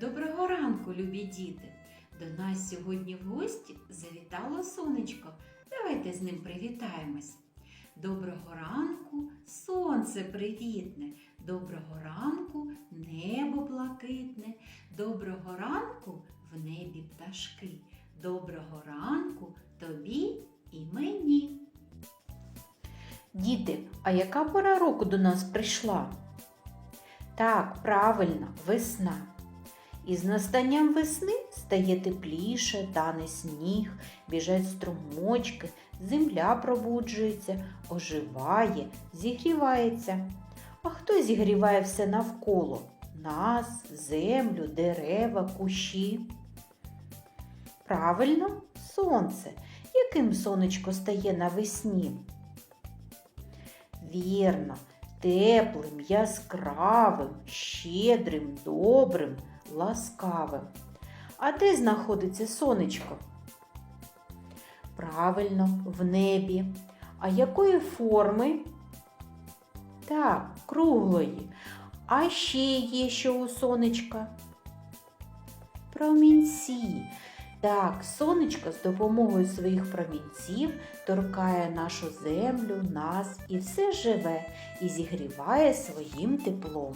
Доброго ранку, любі діти! До нас сьогодні в гості завітало сонечко. Давайте з ним привітаємось. Доброго ранку, сонце привітне, доброго ранку, небо блакитне, доброго ранку в небі пташки, доброго ранку тобі і мені. Діти, а яка пора року до нас прийшла? Так, правильно, весна. І з настанням весни стає тепліше, тане сніг, біжать струмочки, земля пробуджується, оживає, зігрівається. А хто зігріває все навколо? Нас, землю, дерева, кущі. Правильно, сонце. Яким сонечко стає навесні? Вірно, теплим, яскравим, щедрим, добрим, ласкавим. А де знаходиться сонечко? Правильно, в небі. А якої форми? Так, круглої. А ще є що у сонечка? Промінці. Так, сонечко з допомогою своїх промінців торкає нашу землю, нас і все живе і зігріває своїм теплом.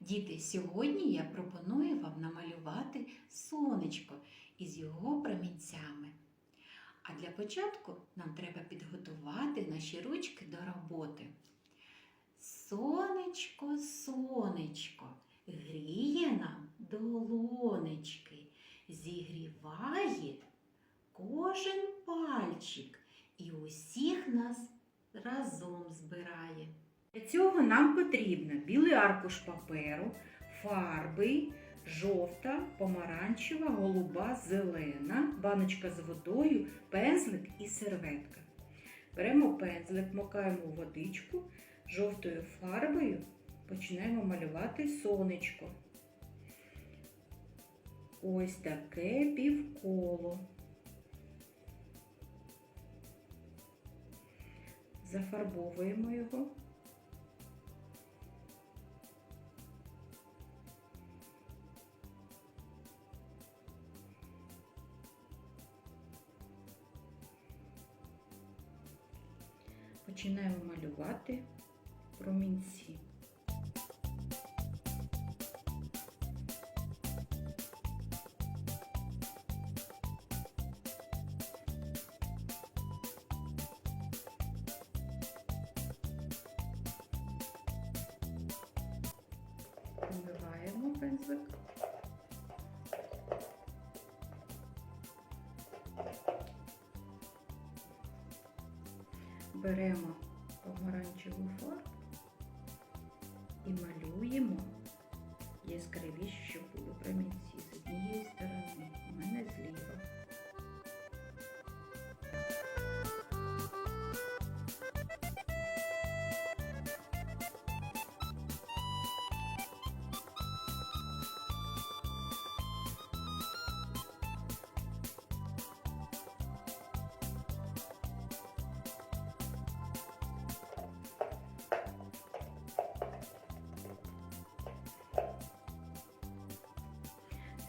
Діти, сьогодні я пропоную вам намалювати сонечко із його промінцями. А для початку нам треба підготувати наші ручки до роботи. Сонечко, сонечко, гріє нам долонечки, зігріває кожен пальчик і усіх нас разом збирає. Для цього нам потрібно білий аркуш паперу, фарби, жовта, помаранчева, голуба, зелена, баночка з водою, пензлик і серветка. Беремо пензлик, макаємо у водичку, жовтою фарбою починаємо малювати сонечко. Ось таке півколо. Зафарбовуємо його. Починаємо малювати промінці. Вмиваємо пензлик. Беремо помаранчеву фарбу і малюємо яскравіше, щоб були промінці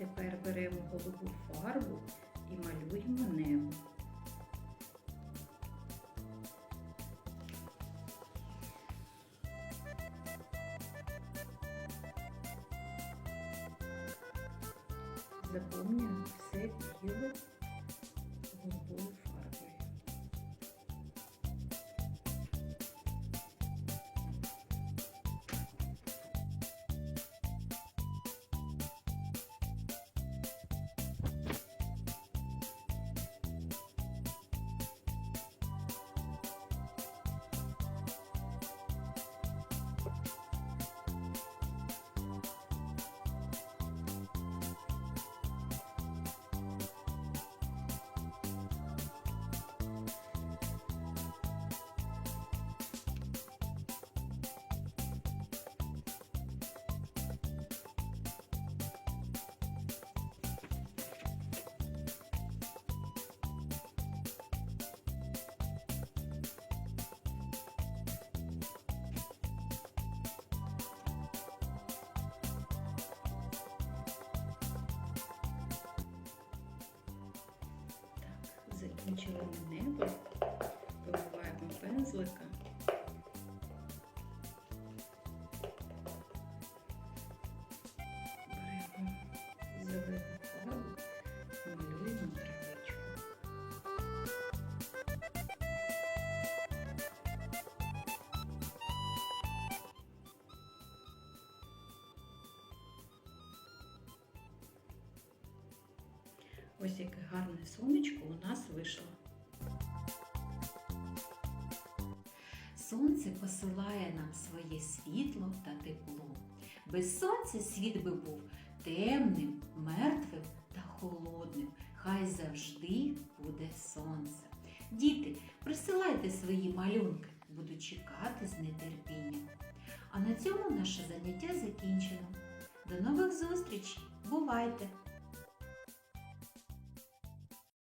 Тепер беремо голубу фарбу і малюємо небо. Заповнюємо все тіло голубою фарбою. Ми небо, вимиваємо пензлика. Ось яке гарне сонечко у нас вийшло. Сонце посилає нам своє світло та тепло. Без сонця світ би був темним, мертвим та холодним. Хай завжди буде сонце. Діти, присилайте свої малюнки, буду чекати з нетерпінням. А на цьому наше заняття закінчено. До нових зустрічей! Бувайте!